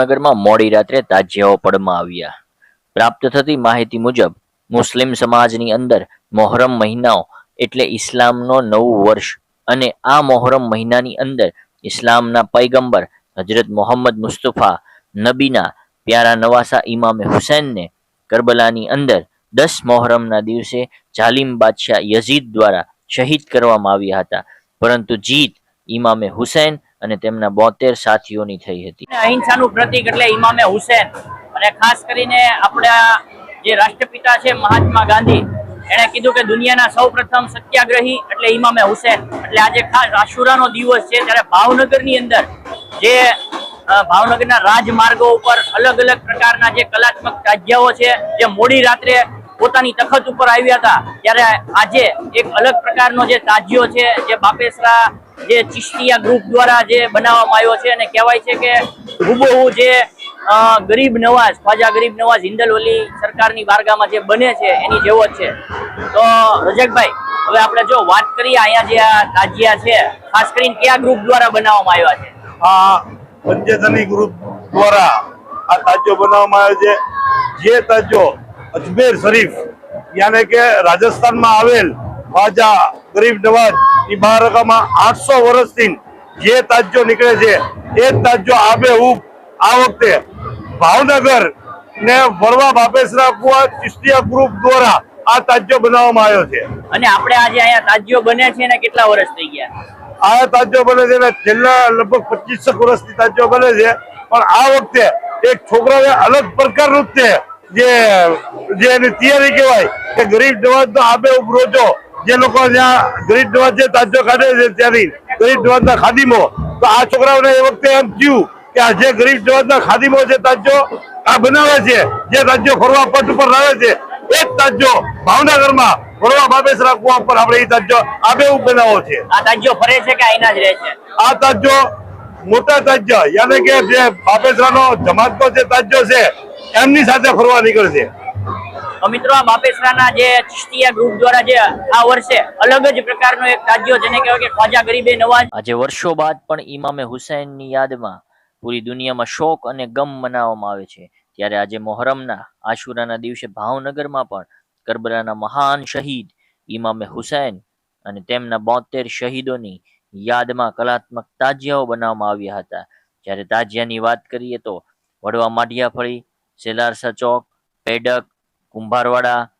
ભાવનગરમાં મોડી રાત્રે તાજિયાઓ પડમાં આવ્યા. પ્રાપ્ત થતી માહિતી મુજબ, મુસ્લિમ સમાજની અંદર મોહરમ મહિનાઓ એટલે ઇસ્લામનો નવું વર્ષ અને આ મોહરમ મહિનાની અંદર ઇસ્લામના પૈગંબર હજરત મોહમ્મદ મુસ્તફા, નબીના પ્યારા નવાસા ઇમામે હુસૈનને કરબલાની અંદર દસ મોહરમના દિવસે જાલિમ બાદશાહ યઝીદ દ્વારા શહીદ કરવામાં આવ્યા હતા. પરંતુ જીત ઇમામે હુસૈન અને તેમના બોતેર સાથીઓની થઈ હતી. અહિંસાનું પ્રતિક એટલે ઇમામે હુસેન. અને ખાસ કરીને આપણા જે રાષ્ટ્રપિતા છે મહાત્મા ગાંધી, એણે કીધું કે દુનિયાના સૌ પ્રથમ સત્યાગ્રહી એટલે ઇમામે હુસેન. એટલે આજે ખાસ આશુરાનો દિવસ છે ત્યારે ભાવનગરની અંદર જે ભાવનગરના રાજમાર્ગો ઉપર અલગ અલગ પ્રકારના જે કલાત્મક તાજિયાઓ છે, જે મોડી રાત્રે પોતાની તખત ઉપર આવ્યા હતા. ત્યારે આજે એક અલગ પ્રકારનો જે તાજિયો છે, જે બાપેસરા જે ચિશ્તિયા ગ્રુપ દ્વારા જે બનાવવામાં આવ્યો છે અને કહેવાય છે કે હુબહુ જે ગરીબ નવાઝ, ખ્વાજા ગરીબ નવાઝ હિન્દલવલી સરકારની બારગામાં જે બને છે, એની જેવો જ છે. તો રજકભાઈ, હવે આપણે જો વાત કરીએ અહીંયા જે આ તાજિયા છે, ખાસ કરીને કયા ગ્રુપ દ્વારા બનાવવામાં આવ્યા છે? આ પંચેતની ગ્રુપ દ્વારા આ તાજો બનાવવામાં આવ્યો છે. જે તાજો અજમેર શરીફ યાને કે રાજસ્થાનમાં આવેલ ખ્વાજા ગરીબ નવાજની બારગામાં આઠસો વર્ષથી જે તાજો નીકળે છે એ જ તાજો હું આ વખતે. ભાવનગર ને વરવા બાપેસરા કુવા ચિસ્તિયા ગ્રુપ દ્વારા આ તાજો બનાવવામાં આવ્યો છે. અને આપણે આજે અહીંયા તાજો બને છે ને કેટલા વર્ષ થઈ ગયા? આ તાજો બને છે ને છેલ્લા લગભગ પચીસ વર્ષથી તાજો બને છે. પણ આ વખતે એક છોકરાને અલગ પ્રકારનું તે જે જે એની તૈયારી કહેવાય કે ગરીબ નવાજ નો આબે રોજો જે લોકો ત્યાં ગરીબ જવાન છે તાજો કાઢે છે ત્યાંથી. ગરીબ નવાજ ના ખાદીમો. તો આ છોકરાઓને એ વખતે એમ થયું કે આ જે ગરીબ નવાજ ના ખાદીમો જે તાજો આ બનાવે છે જે તાજો ફરવા પટ ઉપર લાવે છે એ જ તાજો ભાવનગરમાં ફરવા બાબેસરા કુવા પર આપણે એ તાજો આબેહૂબ બનાવો છે. આ તાજો ફરે છે કે આઈના જ રહે છે? આ તાજો મોટા તાજ્ય યાને કે જે બાપેસરાનો જમાતનો જે તાજ્યો છે એમની સાથે ફરવા નીકળશે. મિત્રો, આ બાપેસરાના જે ચિશ્તિયા ગ્રુપ દ્વારા જે આ વર્ષે અલગ જ પ્રકારનો એક તાજિયો જેને કહેવાય કે ખ્વાજા ગરીબે નવાજ. આજે વર્ષો બાદ પણ ઇમામે હુસૈનની યાદમાં પૂરી દુનિયામાં શોક અને ગમ મનાવવામાં આવે છે. ત્યારે આજે મોહરમના આશુરાના દિવસે ભાવનગરમાં પણ કરબલાના મહાન શહીદ ઇમામે હુસૈન અને તેમના બોતેર શહીદોની યાદમાં કલાત્મક તાજિયાઓ બનાવવામાં આવ્યા હતા. જ્યારે તાજિયાની વાત કરીએ તો વડવા માઢિયાફળી સેલારસા ચોક, પેડક, કુંભારવાડા,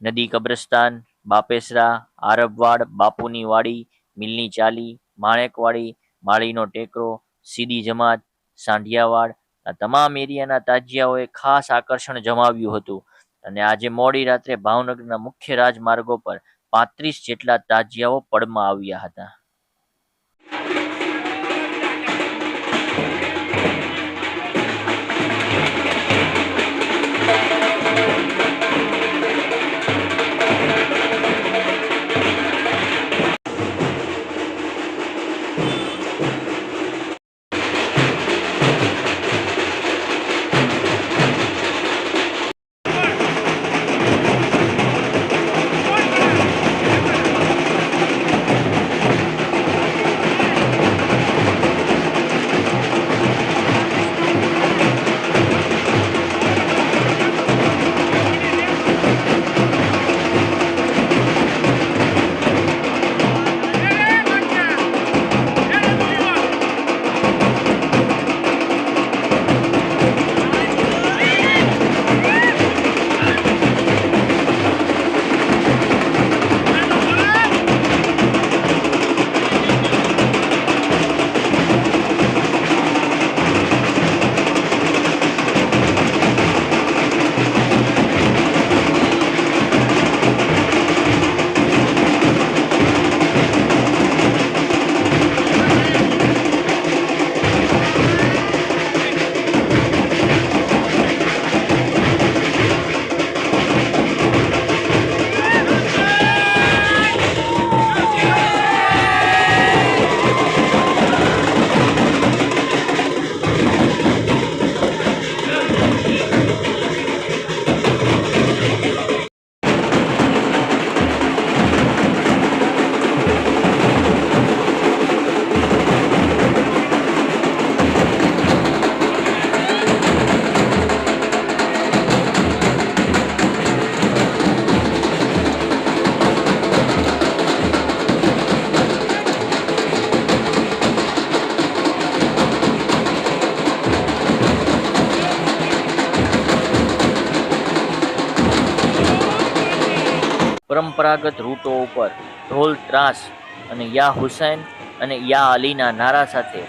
નદી કબ્રસ્તાન, બાપેસરા, આરબવાડ, બાપુની વાડી, મિલની ચાલી, માણેકવાડી, માળીનો ટેકરો સીધી જમાત, સાંઢિયાવાડ, આ તમામ એરિયાના તાજિયાઓએ ખાસ આકર્ષણ જમાવ્યું હતું. અને આજે મોડી રાત્રે ભાવનગરના મુખ્ય રાજમાર્ગો પર પાંત્રીસ જેટલા તાજિયાઓ પડમાં આવ્યા હતા. પરંપરાગત રૂટો ઉપર ઢોલ, ત્રાસ અને યા હુસૈન અને યા અલીના નારા સાથે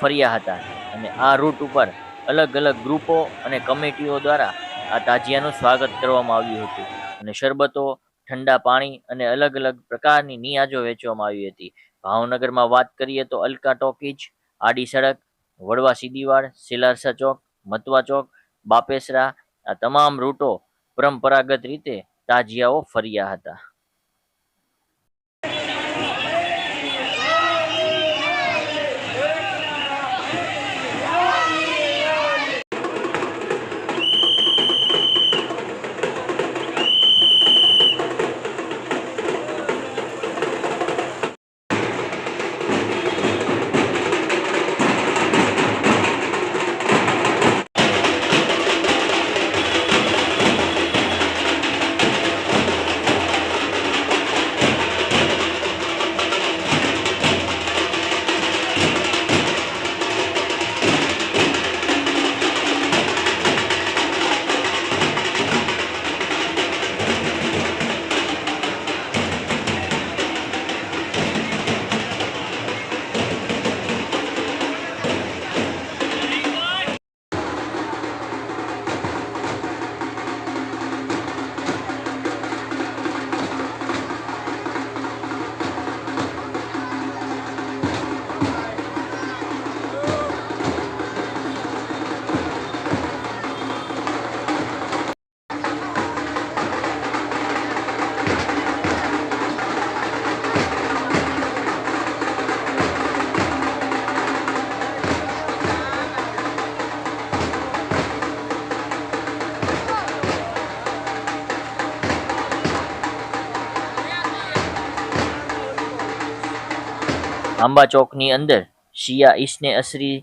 ફર્યા હતા અને આ રૂટ ઉપર અલગ અલગ ગ્રુપો અને કમિટીઓ દ્વારા આ તાજિયાનું સ્વાગત કરવામાં આવ્યું હતું અને શરબતો, ઠંડા પાણી અને અલગ અલગ પ્રકારની નિયાજો વેચવામાં આવી હતી. ભાવનગરમાં વાત કરીએ તો અલકા ટોકીજ, આડી સડક, વડવા સીદીવાડ, સિલારસા ચોક, મતવા ચોક, બાપેસરા આ તમામ રૂટો પરંપરાગત રીતે તાજિયાઓ ફર્યા હતા. આંબા ચોકની અંદર શિયા ઈસને અસરી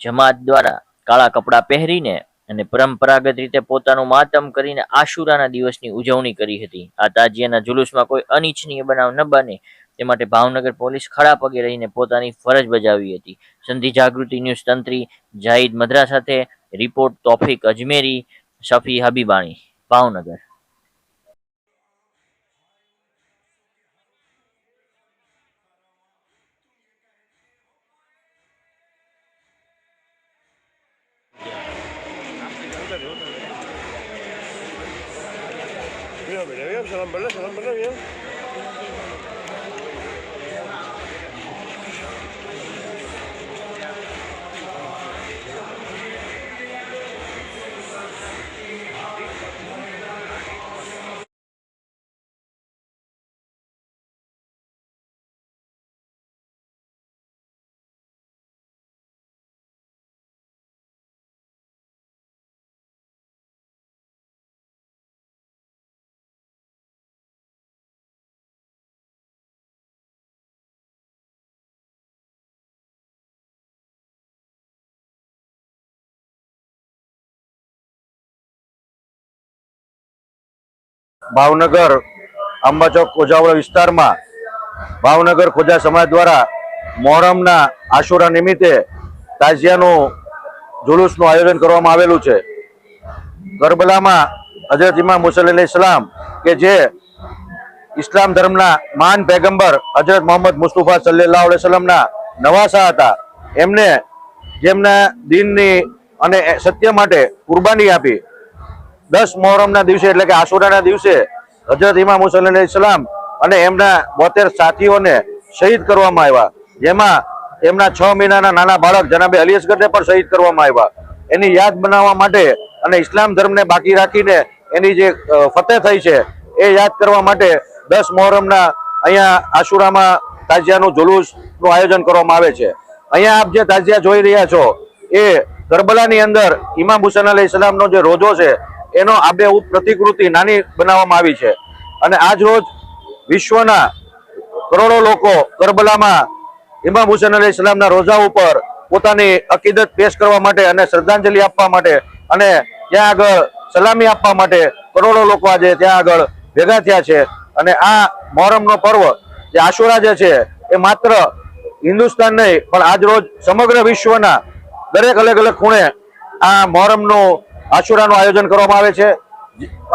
જમાત દ્વારા કાળા કપડાં પહેરીને અને પરંપરાગત રીતે પોતાનું માતમ કરીને આશુરાના દિવસની ઉજવણી કરી હતી. આ તાજિયાના જુલુસમાં કોઈ અનિચ્છનીય બનાવ ન બને, તે માટે ભાવનગર પોલીસ ખડા પગે રહીને પોતાની ફરજ બજાવી હતી. સંધિ જાગૃતિ ન્યૂઝ તંત્રી જાહિદ મદ્રા સાથે report Taufiq Ajmeri, Shafi Habibani, Bhavnagar. San Bernardo, San Bernardo, bien. Bhavnagar, Ambachowk Kojavada વિસ્તારમાં ભાવનગર ખોજા સમાજ દ્વારા મોહરમના આશુરા નિમિત્તે તાજિયાનું જુલુસનું આયોજન કરવામાં આવેલું છે. કરબલામાં હજરત ઇમામ મુસલ્લી ઇસ્લામ કે જે ઇસ્લામ ધર્મના મહાન પેગંબર હજરત મોહમ્મદ મુસ્તુફા સલ્લાહ સલમના નવાસા હતા. એમને જેમના દિનની અને સત્ય માટે કુરબાની આપી દસ મોહરમના દિવસે, એટલે કે આશુરાના દિવસે હજરત ઇમામ હુસૈન અલૈહિ સલામ અને એમના બોતેર સાથીઓને શહીદ કરવામાં આવ્યા. જેમાં એમના છ મહિનાના નાના બાળક જનાબે અલીસગઢને પણ શહીદ કરવામાં આવ્યા. એની યાદ બનાવવા માટે અને ઇસ્લામ ધર્મને બાકી રાખીને એની જે ફતેહ થઈ છે, એ યાદ કરવા માટે દસ મોહરમના અહીંયા આશુરામાં તાજિયાનું જુલુસનું આયોજન કરવામાં આવે છે. અહીંયા આપ જે તાજિયા જોઈ રહ્યા છો, એ કરબલાની અંદર ઇમામ હુસેન અલી ઇસ્લામનો જે રોજો છે એનો આબેહૂબ પ્રતિકૃતિ નાની બનાવવામાં આવી છે. અને આજ રોજ વિશ્વના કરોડો લોકો કરબલામાં ઇમામ હુસેન અલી ઇસ્લામના રોજા ઉપર પોતાની અકીદત પેશ કરવા માટે અને શ્રદ્ધાંજલિ આપવા માટે અને ત્યાં આગળ સલામી આપવા માટે કરોડો લોકો આજે ત્યાં આગળ ભેગા થયા છે. અને આ મોહરમનો પર્વ જે આશુરા જે છે એ માત્ર હિન્દુસ્તાન નહીં, પણ આજ રોજ સમગ્ર વિશ્વના દરેક અલગ અલગ ખૂણે આ મોહરમનું આશુરાનું આયોજન કરવામાં આવે છે.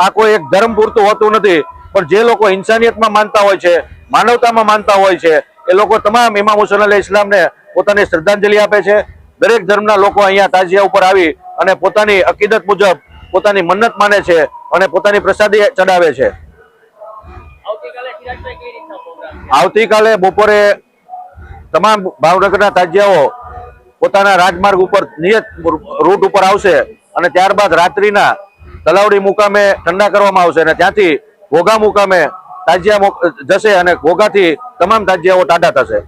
આ કોઈ એક ધર્મ પૂરતું હોતું નથી પણ જે લોકો ઇન્સાનિયતમાં માનતા હોય છે માનવતામાં માનતા હોય છે એ લોકો તમામ ઇમામ હુસેન અલી ઇસ્લામને પોતાની શ્રદ્ધાંજલિ આપે છે. દરેક ધર્મના લોકો અહીંયા તાજિયા ઉપર આવી અને પોતાની અકીદત મુજબ પોતાની મન્નત માને છે અને પોતાની પ્રસાદી ચડાવે છે. આવતીકાલે બપોરે તમામ ભાવનગરના તાજિયાઓ પોતાના રાજમાર્ગ ઉપર નિયત રૂટ ઉપર આવશે. અને ત્યારબાદ રાત્રિના તલાવડી મુકામે ઠંડા કરવામાં આવશે અને ત્યાંથી ઘોઘા મુકામે તાજિયા જશે અને ઘોઘાથી તમામ તાજિયાઓ ટાટા થશે.